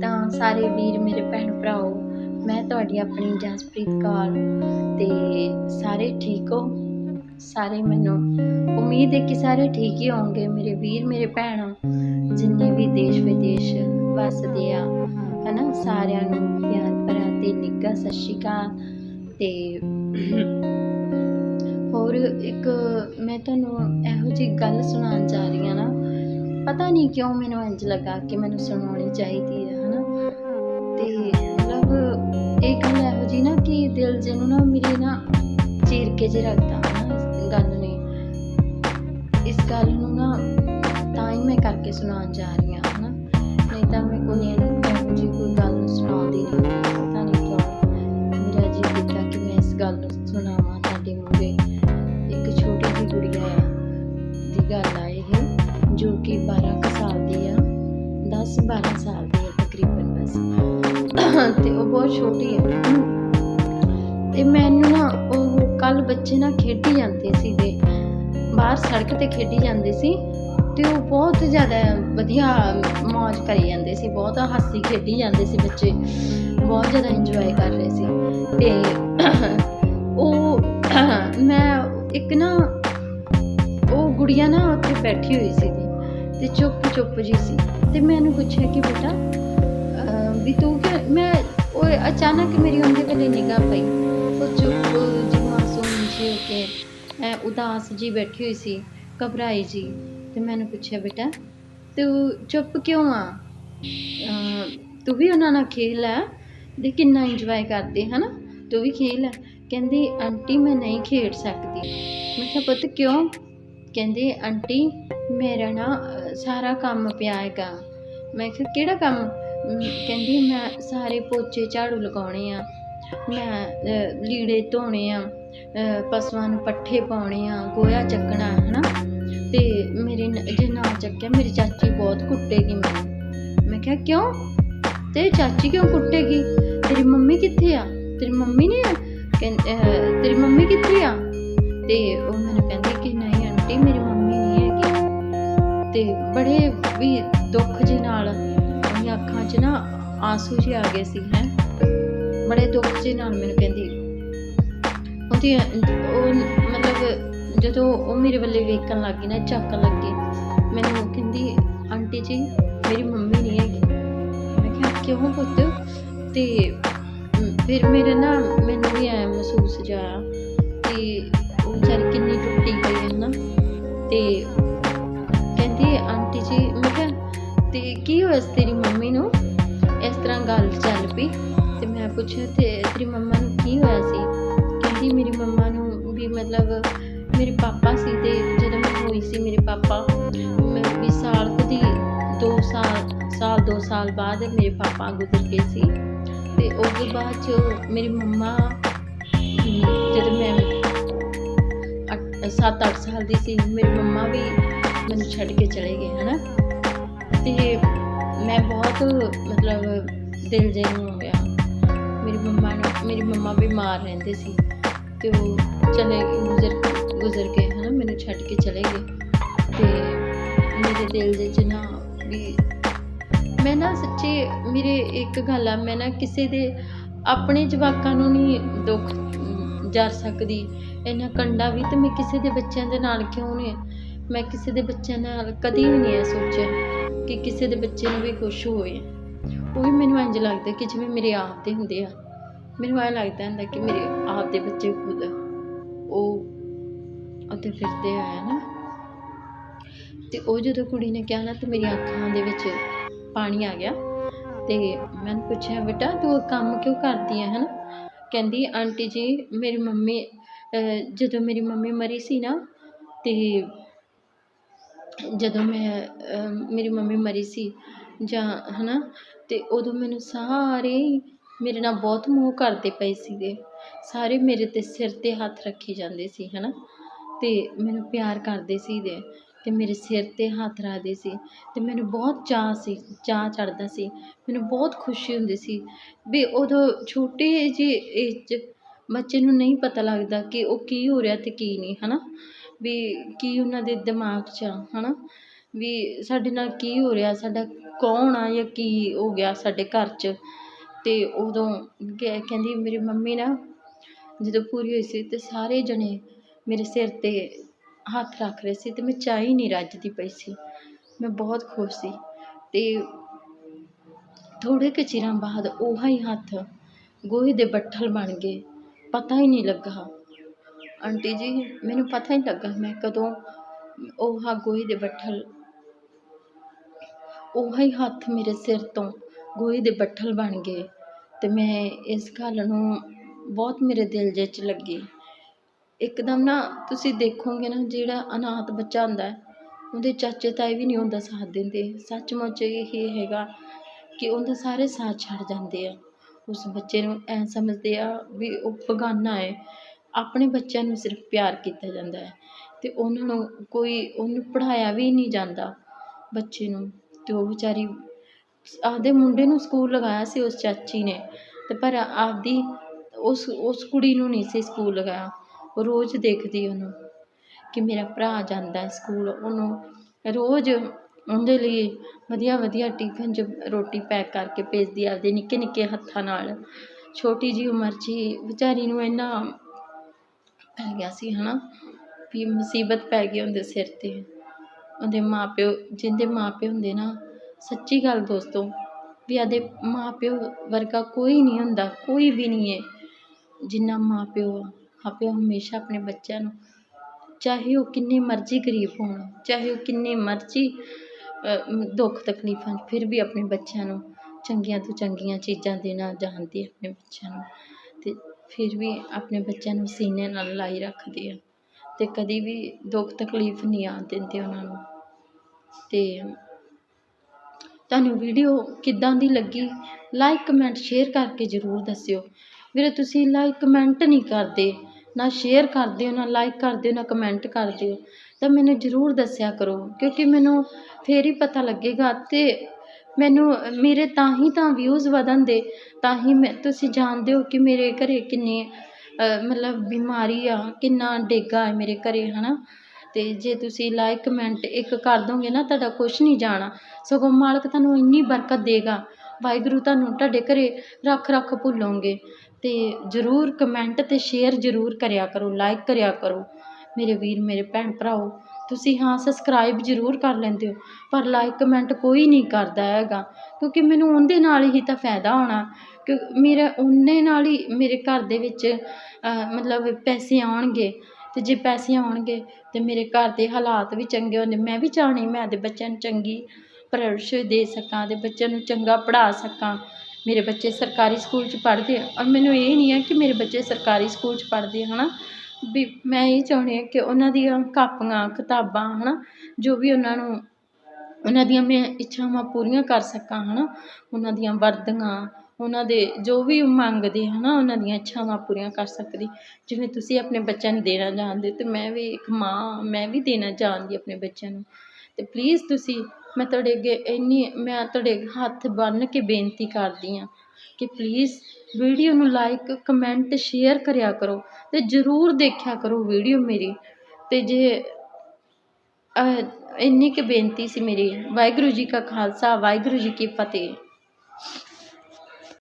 ਤਾਂ ਸਾਰੇ ਵੀਰ ਮੇਰੇ ਭੈਣ ਭਰਾਓ, ਮੈਂ ਤੁਹਾਡੀ ਆਪਣੀ ਜਸਪ੍ਰੀਤ ਕੌਰ ਤੇ ਸਾਰੇ ਠੀਕ ਹੋ? ਸਾਰੇ ਮੈਨੂੰ ਉਮੀਦ ਹੈ ਕਿ ਸਾਰੇ ਠੀਕ ਹੀ ਹੋਣਗੇ ਮੇਰੇ ਵੀਰ, ਮੇਰੇ ਭੈਣ, ਜਿੰਨੇ ਵੀ ਦੇਸ਼ ਵਿਦੇਸ਼ ਵਸਦੇ ਆ, ਹਨਾ? ਸਾਰਿਆਂ ਨੂੰ ਪਿਆਰ ਭਰਾ ਤੇ ਨਿੱਘਾ ਸਤਿ ਸ਼੍ਰੀ ਅਕਾਲ। ਤੇ ਹੋਰ ਇੱਕ ਮੈਂ ਤੁਹਾਨੂੰ ਇਹੋ ਜਿਹੀ ਗੱਲ ਸੁਣਾਉਣ ਜਾ ਰਹੀ ਹਾਂ ਨਾ, ਪਤਾ ਨਹੀਂ ਕਿਉਂ ਮੈਨੂੰ ਇੰਝ ਲੱਗਾ ਕਿ ਮੈਨੂੰ ਸੁਣਾਉਣੀ ਚਾਹੀਦੀ ਹੈ। ਤੇ ਮਤਲਬ ਇਹ ਗੱਲ ਇਹੋ ਜਿਹੀ ਨਾ ਕਿ ਦਿਲ ਜਿਹਨੂੰ ਨਾ ਮੇਰੇ ਨਾ ਚੀਰ ਕੇ ਜੇ ਰੱਖਦਾ ਹਨਾ ਇਸ ਗੱਲ ਨੇ। ਇਸ ਗੱਲ ਨੂੰ ਨਾ ਤਾਂ ਹੀ ਮੈਂ ਕਰਕੇ ਸੁਣਾਉਣ ਜਾ ਰਹੀ ਹਾਂ, ਹਨਾ। ਨਹੀਂ ਤਾਂ ਮੈਂ ਕੋਈ ਇਹੋ ਜਿਹੀ ਕੋਈ ਗੱਲ ਨੂੰ ਸੁਣਾਉਂਦੀ ਨਹੀਂ, ਪਤਾ ਨਹੀਂ ਕਿਉਂ। ਮੇਰਾ ਜੀ ਕੀਤਾ ਕਿ ਮੈਂ ਇਸ ਗੱਲ ਨੂੰ ਸੁਣਾ ਤੇ ਉਹ ਬਹੁਤ ਛੋਟੀ ਹੈ। ਤੇ ਮੈਨੂੰ ਨਾ ਉਹ ਕੱਲ ਬੱਚੇ ਨਾ ਖੇਡੀ ਜਾਂਦੇ ਸੀ ਬਾਹਰ ਸੜਕ ਤੇ ਖੇਡੀ ਜਾਂਦੇ ਸੀ ਤੇ ਉਹ ਬਹੁਤ ਜ਼ਿਆਦਾ ਵਧੀਆ ਮौज ਕਰੀ ਜਾਂਦੇ ਸੀ, ਬਹੁਤ ਹਾਸੀ ਖੇਡੀ ਜਾਂਦੇ ਸੀ ਬੱਚੇ, ਬਹੁਤ ਜ਼ਿਆਦਾ ਇੰਜੋਏ ਕਰ ਰਹੇ ਸੀ। ਤੇ ਉਹ ਮੈਂ ਇੱਕ ਨਾ ਉਹ ਗੁੜੀਆ ਨਾ ਉੱਥੇ ਬੈਠੀ ਹੋਈ ਸੀ ਤੇ ਚੁੱਪ ਚੁੱਪ ਜੀ ਸੀ ਤੇ ਮੈਂ ਉਹਨੂੰ ਪੁੱਛਿਆ ਕਿ ਬੇਟਾ ਵੀ ਤੂੰ ਕਿ ਮੈਂ ਉਹ ਅਚਾਨਕ ਮੇਰੀ ਉਹਦੇ ਵੱਲੇ ਨਿਗਾਹ ਪਈ। ਉਹ ਚੁੱਪ ਜੀ ਮਾਸੂਮ ਜੀ ਹੋ ਕੇ, ਐ ਉਦਾਸ ਜੀ ਬੈਠੀ ਹੋਈ ਸੀ, ਘਬਰਾਈ ਜੀ ਤੇ ਮੈਨੂੰ ਪੁੱਛਿਆ, ਬੇਟਾ, ਤੂੰ ਚੁੱਪ ਕਿਉਂ ਆ? ਤੂੰ ਵੀ ਉਹਨਾਂ ਨਾਲ ਖੇਲ ਹੈ ਦੇ ਕਿੰਨਾ ਇੰਜੋਏ ਕਰਦੇ, ਹਨਾ? ਤੂੰ ਵੀ ਖੇਲ। ਹੈ ਕਹਿੰਦੀ, ਆਂਟੀ, ਮੈਂ ਨਹੀਂ ਖੇਡ ਸਕਦੀ। ਮੈਂ ਕਿਹਾ, ਪੁੱਤ, ਕਿਉਂ? ਕਹਿੰਦੇ, ਆਂਟੀ, ਮੇਰਾ ਨਾ ਸਾਰਾ ਕੰਮ ਪਿਆ ਹੈਗਾ। ਮੈਂ ਕਿਹਾ, ਕਿਹੜਾ ਕੰਮ? ਕਹਿੰਦੀ ਮੈਂ ਸਾਰੇ ਪੋਚੇ ਝਾੜੂ ਲਗਾਉਣੇ ਆ, ਮੈਂ ਲੀੜੇ ਧੋਣੇ ਆ ਪਸ਼ੂਆਂ ਨੂੰ ਪੱਠੇ ਪਾਉਣੇ ਆ ਗੋਇਆ ਚੱਕਣਾ, ਹਨਾ? ਤੇ ਮੇਰੇ ਜੇ ਨਾ ਚੱਕਿਆ, ਮੇਰੀ ਚਾਚੀ ਬਹੁਤ ਕੁੱਟੇਗੀ ਮੈਨੂੰ। ਮੈਂ ਕਿਹਾ, ਕਿਉਂ? ਤੇ ਚਾਚੀ ਕਿਉਂ ਕੁੱਟੇਗੀ? ਤੇਰੀ ਮੰਮੀ ਕਿੱਥੇ ਆ? ਤੇਰੀ ਮੰਮੀ ਨਹੀਂ ਆ? ਤੇਰੀ ਮੰਮੀ ਕਿੱਥੇ ਆ? ਤੇ ਉਹ ਮੈਨੂੰ ਕਹਿੰਦੀ ਕਿ, ਨਹੀਂ ਆਂਟੀ, ਮੇਰੀ ਮੰਮੀ ਨਹੀਂ ਹੈਗੀ। ਤੇ ਬੜੇ ਵੀ ਦੁੱਖ ਜਿਹੇ ਨਾਲ ਉਹਦੀਆਂ ਅੱਖਾਂ 'ਚ ਨਾ ਆਂਸੂ ਜਿਹੇ ਆ ਗਏ ਸੀ, ਹੈ। ਬੜੇ ਦੁੱਖ ਜਿਹੇ ਨਾਲ ਮੈਨੂੰ ਕਹਿੰਦੀ। ਉਹਦੀ, ਉਹ ਮਤਲਬ ਜਦੋਂ ਉਹ ਮੇਰੇ ਵੱਲੇ ਵੇਖਣ ਲੱਗੀ ਨਾ, ਝਾਕਣ ਲੱਗੀ, ਮੈਨੂੰ ਕਹਿੰਦੀ, ਆਂਟੀ ਜੀ, ਮੇਰੀ ਮੰਮੀ ਨਹੀਂ ਹੈਗੀ। ਮੈਂ ਕਿਹਾ, ਕਿਉਂ ਪੁੱਤ? ਤੇ ਫਿਰ ਮੇਰੇ ਨਾ ਮੈਨੂੰ ਵੀ ਐ ਮਹਿਸੂਸ ਜਾਇਆ ਕਿ ਉਹ ਵਿਚਾਰੀ ਕਿੰਨੀ ਟੁੱਟੀ ਹੋਈ ਹੈ ਨਾ। ਤੇ ਕਹਿੰਦੀ, ਆਂਟੀ ਜੀ ਤੇ ਕੀ ਹੋਇਆ ਸੀ? ਤੇਰੀ ਮੰਮੀ ਨੂੰ ਇਸ ਤਰ੍ਹਾਂ ਗੱਲ ਚੱਲ ਪਈ ਤੇ ਮੈਂ ਪੁੱਛਿਆ, ਤੇ ਤੇਰੀ ਮੰਮਾ ਨੂੰ ਕੀ ਹੋਇਆ ਸੀ? ਕਹਿੰਦੀ ਮੇਰੀ ਮੰਮਾ ਨੂੰ ਵੀ ਮਤਲਬ ਮੇਰੇ ਪਾਪਾ ਸੀ ਤੇ ਜਦੋਂ ਮੈਂ ਹੋਈ ਸੀ ਮੇਰੇ ਪਾਪਾ, ਮੈਂ ਵੀ ਸਾਲ ਕੁ ਦੀ 2 ਸਾਲ ਸਾਲ 2 ਸਾਲ ਬਾਅਦ ਮੇਰੇ ਪਾਪਾ ਗੁਜ਼ਰ ਗਏ ਸੀ। ਤੇ ਉਸ ਤੋਂ ਬਾਅਦ ਚ ਮੇਰੀ ਮੰਮਾ, ਜਦੋਂ ਮੈਂ 7-8 ਸਾਲ ਦੀ ਸੀ, ਮੇਰੀ ਮੰਮਾ ਵੀ ਮੈਨੂੰ ਛੱਡ ਕੇ ਚਲੇ ਗਏ, ਹਨਾ? ਤੇ ਮੈਂ ਬਹੁਤ ਮਤਲਬ ਦਿਲ ਜੇ ਨੂੰ ਗਿਆ। ਮੇਰੀ ਮੰਮਾ ਨੂੰ ਮੇਰੀ ਮੰਮਾ ਬਿਮਾਰ ਰਹਿੰਦੇ ਸੀ ਤੇ ਉਹ ਚਲੇ ਗਏ ਗੁਜ਼ਰ ਗੁਜ਼ਰ ਗਏ ਹਨਾ ਮੈਨੂੰ ਛੱਡ ਕੇ ਚਲੇ ਗਏ। ਤੇ ਮੇਰੇ ਦਿਲ ਦੇ ਚ ਨਾ ਵੀ ਮੈਂ ਨਾ ਸੱਚੀ ਮੇਰੇ ਇੱਕ ਗੱਲ ਆ ਮੈਂ ਨਾ ਕਿਸੇ ਦੇ ਆਪਣੇ ਜਵਾਕਾਂ ਨੂੰ ਨਹੀਂ ਦੁੱਖ ਅਮ, ਜਰ ਸਕਦੀ। ਇੰਨਾ ਕੰਡਾ ਵੀ ਤੇ ਮੈਂ ਕਿਸੇ ਦੇ ਬੱਚਿਆਂ ਦੇ ਨਾਲ ਕਿਉਂ ਨਹੀਂ ਮੈਂ ਕਿਸੇ ਦੇ ਬੱਚਿਆਂ ਨਾਲ ਕਦੀ ਵੀ ਨਹੀਂ ਇਹ ਸੋਚਿਆ। ਕਿ ਕਿਸੇ ਦੇ ਬੱਚੇ ਨੂੰ ਵੀ ਕੁਛ ਹੋਵੇ। ਉਹ ਵੀ ਮੈਨੂੰ ਇੰਝ ਲੱਗਦਾ ਕਿ ਜਿਵੇਂ ਮੇਰੇ ਆਪ ਦੇ ਹੁੰਦੇ ਆ। ਮੈਨੂੰ ਐਂ ਲੱਗਦਾ ਹੁੰਦਾ ਕਿ ਮੇਰੇ ਆਪ ਦੇ ਬੱਚੇ ਖੁਦ ਉਹ ਉੱਥੇ ਫਿਰਦੇ ਆ ਨਾ? ਤੇ ਉਹ ਜਦੋਂ ਕੁੜੀ ਨੇ ਕਿਹਾ ਨਾ, ਤੇ ਮੇਰੀਆਂ ਅੱਖਾਂ ਦੇ ਵਿੱਚ ਪਾਣੀ ਆ ਗਿਆ ਤੇ ਮੈਂ ਪੁੱਛਿਆ, ਬੇਟਾ, ਤੂੰ ਕੰਮ ਕਿਉਂ ਕਰਦੀ ਹੈ ਹਨਾ? ਕਹਿੰਦੀ, ਆਂਟੀ ਜੀ, ਮੇਰੀ ਮੰਮੀ ਜਦੋਂ ਮੇਰੀ ਮੰਮੀ ਮਰੀ ਸੀ ਨਾ, ਤੇ ਜਦੋਂ ਮੈਂ ਮੇਰੀ ਮੰਮੀ ਮਰੀ ਸੀ, ਜਾਂ ਹੈ ਨਾ ਤੇ ਉਦੋਂ ਮੈਨੂੰ ਸਾਰੇ ਹੀ ਮੇਰੇ ਨਾਲ ਬਹੁਤ ਮੋਹ ਕਰਦੇ ਪਏ ਸੀਗੇ। ਸਾਰੇ ਮੇਰੇ ਤੇ ਸਿਰ ਤੇ ਹੱਥ ਰੱਖੀ ਜਾਂਦੇ ਸੀ ਹੈ ਨਾ ਅਤੇ ਮੈਨੂੰ ਪਿਆਰ ਕਰਦੇ ਸੀਗੇ ਅਤੇ ਮੇਰੇ ਸਿਰ ਤੇ ਹੱਥ ਰੱਖਦੇ ਸੀ ਅਤੇ ਮੈਨੂੰ ਬਹੁਤ ਚਾਅ ਸੀ, ਚਾਅ ਚੜ੍ਹਦਾ ਸੀ। ਮੈਨੂੰ ਬਹੁਤ ਖੁਸ਼ੀ ਹੁੰਦੀ ਸੀ ਵੀ ਉਦੋਂ ਛੋਟੇ ਜਿਹੇ ਏਜ 'ਚ ਬੱਚੇ ਨੂੰ ਨਹੀਂ ਪਤਾ ਲੱਗਦਾ ਕਿ ਉਹ ਕੀ ਹੋ ਰਿਹਾ ਅਤੇ ਕੀ ਨਹੀਂ ਹੈ ਨਾ ਵੀ ਕੀ ਉਹਨਾਂ ਦੇ ਦਿਮਾਗ 'ਚ ਆ ਹੈ ਨਾ ਵੀ ਸਾਡੇ ਨਾਲ ਕੀ ਹੋ ਰਿਹਾ, ਸਾਡਾ ਕੌਣ ਆ ਜਾਂ ਕੀ ਹੋ ਗਿਆ ਸਾਡੇ ਘਰ 'ਚ? ਅਤੇ ਉਦੋਂ ਕਹਿ ਕਹਿੰਦੀ ਮੇਰੀ ਮੰਮੀ ਨਾ ਜਦੋਂ ਪੂਰੀ ਹੋਈ ਸੀ ਤੇ ਸਾਰੇ ਜਣੇ ਮੇਰੇ ਸਿਰ ਤੇ ਹੱਥ ਰੱਖ ਰਹੇ ਸੀ ਅਤੇ ਮੈਂ ਚਾਹੀ ਨਹੀਂ ਰੱਜਦੀ ਪਈ ਸੀ। ਮੈਂ ਬਹੁਤ ਖੁਸ਼ ਸੀ ਅਤੇ ਥੋੜ੍ਹੇ ਕੁ ਚਿਰਾਂ ਬਾਅਦ ਉਹ ਹੀ ਹੱਥ ਗੋਹੇ ਦੇ ਬੱਠਲ ਬਣ ਗਏ। ਪਤਾ ਹੀ ਨਹੀਂ ਲੱਗਾ ਆਂਟੀ ਜੀ, ਮੈਨੂੰ ਪਤਾ ਹੀ ਨਹੀਂ ਲੱਗਾ ਮੈਂ ਕਦੋਂ ਉਹ ਹਾ ਗੋਹੇ ਦੇ ਬੱਠਲ, ਉਹ ਹੀ ਹੱਥ ਮੇਰੇ ਸਿਰ ਤੋਂ ਗੋਹੇ ਦੇ ਬੱਠਲ ਬਣ ਗਏ ਤੇ ਮੈਂ ਇਸ ਗੱਲ ਨੂੰ ਬਹੁਤ ਮੇਰੇ ਦਿਲ ਜਿਹੇ 'ਚ ਲੱਗੀ। ਇੱਕਦਮ ਨਾ ਤੁਸੀਂ ਦੇਖੋਗੇ ਨਾ ਜਿਹੜਾ ਅਨਾਥ ਬੱਚਾ ਹੁੰਦਾ ਉਹਦੇ ਚਾਚੇ ਤਾਏ ਵੀ ਨਹੀਂ ਉਹਦਾ ਸਾਥ ਦਿੰਦੇ। ਸੱਚਮੁੱਚ ਇਹ ਹੈਗਾ ਕਿ ਉਹਦੇ ਸਾਰੇ ਸਾਥ ਛੱਡ ਜਾਂਦੇ ਆ। ਉਸ ਬੱਚੇ ਨੂੰ ਐਂ ਸਮਝਦੇ ਆ ਵੀ ਉਹ ਬਗਾਨਾ ਹੈ। ਆਪਣੇ ਬੱਚਿਆਂ ਨੂੰ ਸਿਰਫ ਪਿਆਰ ਕੀਤਾ ਜਾਂਦਾ ਹੈ ਅਤੇ ਉਹਨਾਂ ਨੂੰ ਕੋਈ, ਉਹਨੂੰ ਪੜ੍ਹਾਇਆ ਵੀ ਨਹੀਂ ਜਾਂਦਾ ਬੱਚੇ ਨੂੰ ਅਤੇ ਉਹ ਵਿਚਾਰੀ ਆਪਦੇ ਮੁੰਡੇ ਨੂੰ ਸਕੂਲ ਲਗਾਇਆ ਸੀ ਉਸ ਚਾਚੀ ਨੇ ਅਤੇ ਪਰ ਆਪਦੀ ਉਸ ਉਸ ਕੁੜੀ ਨੂੰ ਨਹੀਂ ਸੀ ਸਕੂਲ ਲਗਾਇਆ। ਉਹ ਰੋਜ਼ ਦੇਖਦੀ ਉਹਨੂੰ ਕਿ ਮੇਰਾ ਭਰਾ ਜਾਂਦਾ ਸਕੂਲ, ਉਹਨੂੰ ਰੋਜ਼ ਉਹਦੇ ਲਈ ਵਧੀਆ ਵਧੀਆ ਟਿਫਨ 'ਚ ਰੋਟੀ ਪੈਕ ਕਰਕੇ ਭੇਜਦੀ ਆਪਦੇ ਨਿੱਕੇ ਨਿੱਕੇ ਹੱਥਾਂ ਨਾਲ। ਛੋਟੀ ਜਿਹੀ ਉਮਰ 'ਚ ਹੀ ਵਿਚਾਰੀ ਨੂੰ ਇੰਨਾ ਪੈ ਗਿਆ ਸੀ ਹੈ ਨਾ ਵੀ ਮੁਸੀਬਤ ਪੈ ਗਈ ਉਹਦੇ ਸਿਰ 'ਤੇ। ਉਹਦੇ ਮਾਂ ਪਿਓ ਜਿਹਦੇ ਮਾਂ ਪਿਓ ਹੁੰਦੇ ਨਾ, ਸੱਚੀ ਗੱਲ ਦੋਸਤੋ, ਵੀ ਆ ਮਾਂ ਪਿਓ ਵਰਗਾ ਕੋਈ ਨਹੀਂ ਹੁੰਦਾ, ਕੋਈ ਵੀ ਨਹੀਂ ਹੈ ਜਿੰਨਾ ਮਾਂ ਪਿਓ ਆ ਮਾਪਿਓ ਹਮੇਸ਼ਾ ਆਪਣੇ ਬੱਚਿਆਂ ਨੂੰ, ਚਾਹੇ ਉਹ ਕਿੰਨੇ ਮਰਜ਼ੀ ਗਰੀਬ ਹੋਣ, ਚਾਹੇ ਉਹ ਕਿੰਨੇ ਮਰਜ਼ੀ ਦੁੱਖ ਤਕਲੀਫਾਂ 'ਚ, ਫਿਰ ਵੀ ਆਪਣੇ ਬੱਚਿਆਂ ਨੂੰ ਚੰਗੀਆਂ ਤੋਂ ਚੰਗੀਆਂ ਚੀਜ਼ਾਂ ਦੇਣਾ, ਜਾਣਦੇ ਆਪਣੇ ਬੱਚਿਆਂ ਨੂੰ। ਅਤੇ ਫਿਰ ਵੀ ਆਪਣੇ ਬੱਚਿਆਂ ਨੂੰ ਸੀਨੇ ਨਾਲ ਲਾਈ ਰੱਖਦੇ ਆ ਅਤੇ ਕਦੀ ਵੀ ਦੁੱਖ ਤਕਲੀਫ ਨਹੀਂ ਆਉਣ ਦਿੰਦੇ ਉਹਨਾਂ ਨੂੰ। ਅਤੇ ਤੁਹਾਨੂੰ ਵੀਡੀਓ ਕਿੱਦਾਂ ਦੀ ਲੱਗੀ? ਲਾਈਕ ਕਮੈਂਟ ਸ਼ੇਅਰ ਕਰਕੇ ਜ਼ਰੂਰ ਦੱਸਿਓ। ਵੀਰੇ, ਤੁਸੀਂ ਲਾਈਕ ਕਮੈਂਟ ਨਹੀਂ ਕਰਦੇ, ਨਾ ਸ਼ੇਅਰ ਕਰਦੇ ਹੋ, ਨਾ ਲਾਈਕ ਕਰਦੇ ਹੋ, ਨਾ ਕਮੈਂਟ ਕਰਦੇ ਹੋ। ਤਾਂ ਮੈਨੂੰ ਜ਼ਰੂਰ ਦੱਸਿਆ ਕਰੋ, ਕਿਉਂਕਿ ਮੈਨੂੰ ਫੇਰ ਹੀ ਪਤਾ ਲੱਗੇਗਾ ਅਤੇ ਮੈਨੂੰ, ਮੇਰੇ ਤਾਂ ਹੀ ਤਾਂ ਵਿਊਜ਼ ਵਧਣ ਦੇ, ਤਾਂ ਹੀ ਮੈਂ, ਤੁਸੀਂ ਜਾਣਦੇ ਹੋ ਕਿ ਮੇਰੇ ਘਰ ਕਿੰਨੀ ਮਤਲਬ ਬਿਮਾਰੀ ਆ, ਕਿੰਨਾ ਡੇਗਾ ਹੈ ਮੇਰੇ ਘਰ ਹੈ ਨਾ ਅਤੇ ਜੇ ਤੁਸੀਂ ਲਾਈਕ ਕਮੈਂਟ ਇੱਕ ਕਰ ਦੋਗੇ ਨਾ, ਤੁਹਾਡਾ ਕੁਛ ਨਹੀਂ ਜਾਣਾ। ਸਗੋਂ ਮਾਲਕ ਤੁਹਾਨੂੰ ਇੰਨੀ ਬਰਕਤ ਦੇਗਾ। ਵਾਹਿਗੁਰੂ ਤੁਹਾਨੂੰ ਤੁਹਾਡੇ ਘਰ ਰੱਖ ਰੱਖ ਭੁੱਲੋਂਗੇ। ਅਤੇ ਜ਼ਰੂਰ ਕਮੈਂਟ ਅਤੇ ਸ਼ੇਅਰ ਜ਼ਰੂਰ ਕਰਿਆ ਕਰੋ ਲਾਈਕ ਕਰਿਆ ਕਰੋ। ਮੇਰੇ ਵੀਰ, ਮੇਰੇ ਭੈਣ ਭਰਾਓ ਤੁਸੀਂ ਹਾਂ ਸਬਸਕ੍ਰਾਈਬ ਜ਼ਰੂਰ ਕਰ ਲੈਂਦੇ ਹੋ, ਪਰ ਲਾਈਕ ਕਮੈਂਟ ਕੋਈ ਨਹੀਂ ਕਰਦਾ ਹੈਗਾ, ਕਿਉਂਕਿ ਮੈਨੂੰ ਉਹਦੇ ਨਾਲ ਹੀ ਤਾਂ ਫਾਇਦਾ ਹੋਣਾ, ਕਿ ਮੇਰਾ ਉਹਨੇ ਨਾਲ ਹੀ ਮੇਰੇ ਘਰ ਦੇ ਵਿੱਚ ਮਤਲਬ ਪੈਸੇ ਆਉਣਗੇ ਅਤੇ ਜੇ ਪੈਸੇ ਆਉਣਗੇ, ਤਾਂ ਮੇਰੇ ਘਰ ਦੇ ਹਾਲਾਤ ਵੀ ਚੰਗੇ ਹੁੰਦੇ ਮੈਂ ਵੀ ਚਾਹੁੰਦੀ ਮੈਂ ਆਪਦੇ ਬੱਚਿਆਂ ਨੂੰ ਚੰਗੀ ਪਰਵਰਿਸ਼ ਦੇ ਸਕਾਂ ਅਤੇ ਬੱਚਿਆਂ ਨੂੰ ਚੰਗਾ ਪੜ੍ਹਾ ਸਕਾਂ, ਮੇਰੇ ਬੱਚੇ ਸਰਕਾਰੀ ਸਕੂਲ 'ਚ ਪੜ੍ਹਦੇ ਆ, ਔਰ ਮੈਨੂੰ ਇਹ ਨਹੀਂ ਹੈ ਕਿ ਮੇਰੇ ਬੱਚੇ ਸਰਕਾਰੀ ਸਕੂਲ 'ਚ ਪੜ੍ਹਦੇ ਹੈ ਨਾ ਵੀ ਮੈਂ ਇਹ ਚਾਹੁੰਦੀ ਹਾਂ ਕਿ ਉਹਨਾਂ ਦੀਆਂ ਕਾਪੀਆਂ, ਕਿਤਾਬਾਂ ਹੈ ਨਾ ਜੋ ਵੀ ਉਹਨਾਂ ਨੂੰ, ਉਹਨਾਂ ਦੀਆਂ ਮੈਂ ਇੱਛਾਵਾਂ ਪੂਰੀਆਂ ਕਰ ਸਕਾਂ ਹੈ ਨਾ ਉਹਨਾਂ ਦੀਆਂ ਵਰਦੀਆਂ, ਉਹਨਾਂ ਦੇ ਜੋ ਵੀ ਮੰਗਦੇ ਹੈ ਨਾ ਉਹਨਾਂ ਦੀਆਂ ਇੱਛਾਵਾਂ ਪੂਰੀਆਂ ਕਰ ਸਕਦੀ। ਜਿਵੇਂ ਤੁਸੀਂ ਆਪਣੇ ਬੱਚਿਆਂ ਨੂੰ ਦੇਣਾ ਜਾਣਦੇ ਅਤੇ ਮੈਂ ਵੀ ਇੱਕ ਮਾਂ, ਮੈਂ ਵੀ ਦੇਣਾ ਜਾਣਦੀ ਆਪਣੇ ਬੱਚਿਆਂ ਨੂੰ। ਅਤੇ ਪਲੀਜ਼ ਤੁਸੀਂ ਮੈਂ ਤੁਹਾਡੇ ਅੱਗੇ ਇੰਨੀ, ਮੈਂ ਤੁਹਾਡੇ ਹੱਥ ਬੰਨ੍ਹ ਕੇ ਬੇਨਤੀ ਕਰਦੀ ਹਾਂ ਕਿ ਪਲੀਜ਼ ਵੀਡੀਓ ਨੂੰ ਲਾਈਕ ਕਮੈਂਟ ਸ਼ੇਅਰ ਕਰਿਆ ਕਰੋ ਅਤੇ ਜ਼ਰੂਰ ਦੇਖਿਆ ਕਰੋ ਵੀਡੀਓ ਮੇਰੀ। ਅਤੇ ਜੇ ਇੰਨੀ ਕੁ ਬੇਨਤੀ ਸੀ ਮੇਰੀ, ਵਾਹਿਗੁਰੂ ਜੀ ਕਾ ਖਾਲਸਾ, ਵਾਹਿਗੁਰੂ ਜੀ ਕੀ ਫਤਿਹ।